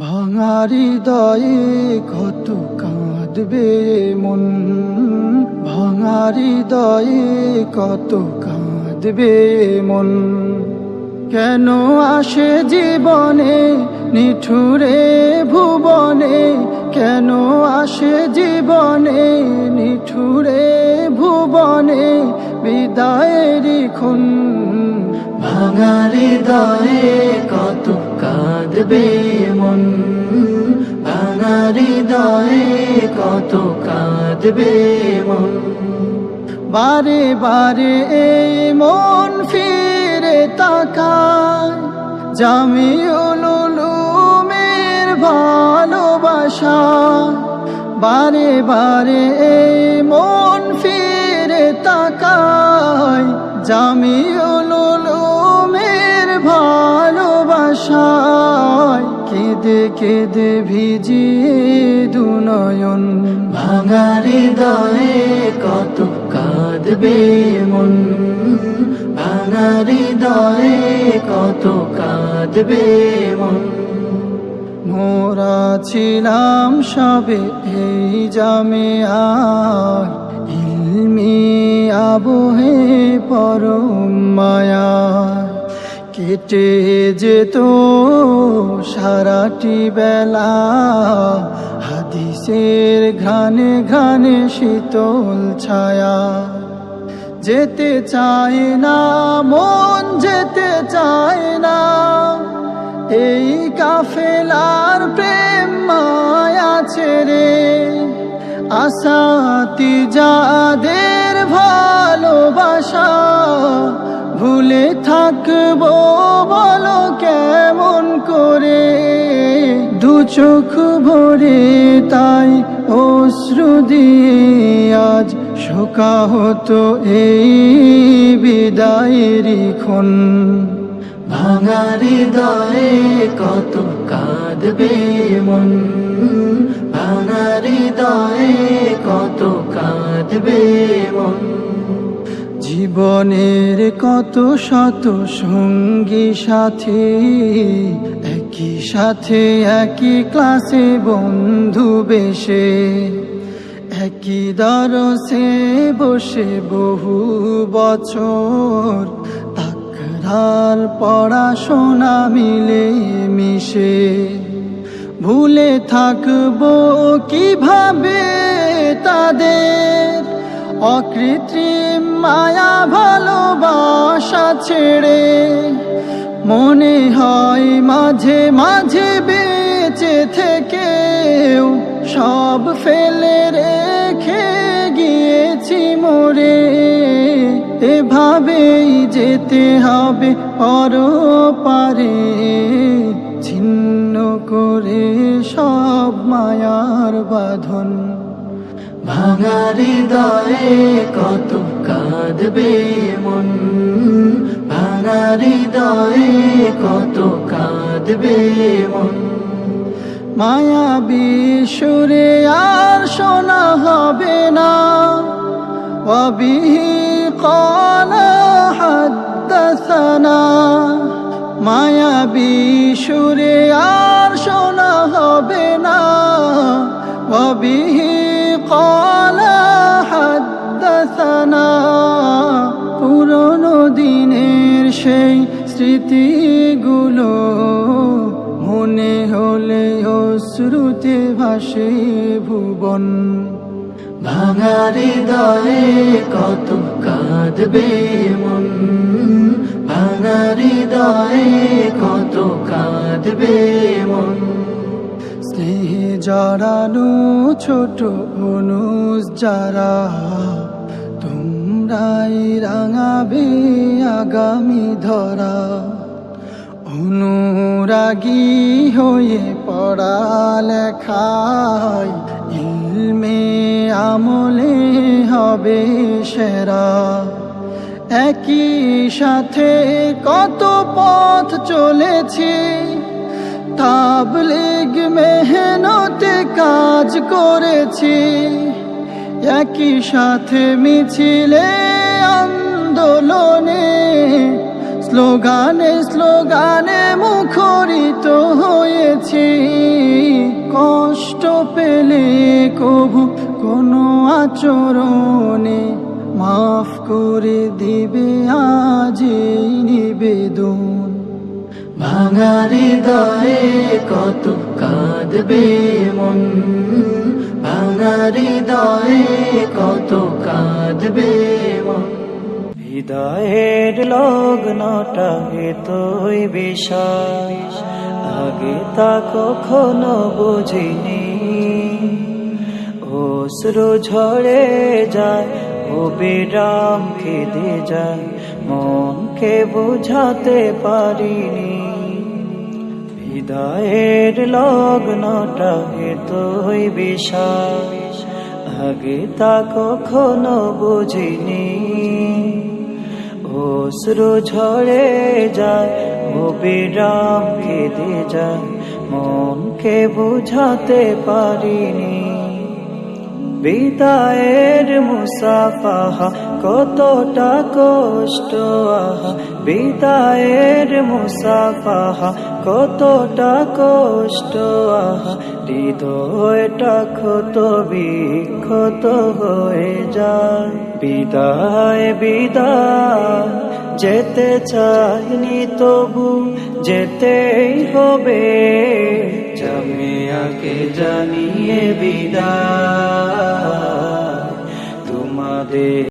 ভাঙারি দয়ে কত কাঁদবে মন? ভাঙারি দয়ে কত কাঁদবে মন? কেন আসে জীবনে নিঠুরে ভুবনে? কেন আসে জীবনে নিঠুরে ভুবনে বিদায়ের খুন? ভাঙারি দয়ে কত কাঁদবে ভাঙারি কত কাঁদবে মন বারে বারে এই মন ফিরে তাকায় জামিউল উলুমের ভালোবাসা বারে বারে এই মন ফিরে তাকায় জামিউল কেঁদে কেঁদে ভিজিয়ে দুনয়ন ভাঙারি দয়ে কত কাঁদবে মন। ভাঙারি দয়ে কত কাঁদবে মন। মোরা ছিলাম সবে এই জামে আর। ইলমি আবহে পরম মায়া কেটে যেত সারাটি বেলা। হাদিসের ঘ্রাণে ঘ্রাণে শীতল ছায়া। যেতে চায় না, মন যেতে চায় না। এই কাফেলার প্রেম মায়া ছেড়ে আসাতি যাদের ভালোবাসা, ভুলে থাকব চোখ ভরে তাই অশ্রু দিয়ে আজ শোকা হতো এই বিদায়েরই ক্ষণ। ভাঙারি দয়ে কত কাঁদবে মন। ভাঙারি দয়ে কত কাঁদবে মন। জীবনের কত শত সঙ্গী সাথী একই সাথে, একই ক্লাসে বন্ধু বেশে, একই দরসে বসে বহু বছর তাকরার পড়াশোনা মিলে মিশে। ভুলে থাকব কীভাবে তাদের? অকৃত্রিম মায়া ভালোবাসা ছেড়ে মনে হয় মাঝে মাঝে বেঁচে থেকেও সব ফেলে রেখে গিয়েছি মোরে। এভাবেই যেতে হবে পর পারে। ছিন্ন করে সব মায়ার বাঁধন। ভাঙারি দয়ে কত কাঁদবে মন। ভাঙার হৃদয়ে কত কাঁদবে মন। মায়াবী সুরে আর শোনা হবে না। অবিহী কলা হাদ্দাসানা মায়াবী সুরে স্মৃতিগুলো মনে হলে অশ্রুতে ভাসে ভুবন। ভাঙারি দয়ে কত কাঁদবে মন। ভাঙারি দয়ে কত কাঁদবে মন। স্নেহে জড়ানো ছোট অনুষ যারা তোমরাই রাঙাবে আগামী ধরা। অনুরাগী হয়ে পড়া পড়ালেখায় ইলমে আমলে হবে সেরা। একই সাথে কত পথ চলেছি, তাবলিগ মেহনতে কাজ করেছি। একই সাথে মিছিলে আন্দোলনে, স্লোগানে স্লোগানে মুখরিত হয়েছি। কষ্ট পেলে কভু কোনো আচরণে মাফ করে দিবে আজ নিবেদন। ভাঙা হৃদয়ে কত কাঁদবে মন। ভাঙা হৃদয়ে কত কাঁদবে হৃদয়ের লগ্নটা তোই বিষয় আগে তা কখনো বুঝিনি। অশ্রু ঝরে যায় ও বিরাম খেদে যায়। মনকে বুঝাতে পারিনি। হৃদয়ের লগ্নটা তোই বিষয় আগে তা কখনো বুঝিনি। অশ্রু ঝরে যায় ও বিরাম খেদে যায়, মনকে বুঝাতে পারিনি। বিদায়ের মুসাফাহা, কতটা কষ্ট, আহা বিদায়ের মুসাফাহা, কতটা কষ্ট, আহা। হৃদয়টা ক্ষত, বিক্ষত হয়ে যায়। বিদায় বিদায়, যেতে চাইনি তবু, যেতেই হবে। জামিয়াকে জানিয়ে বিদায়, তোমাদের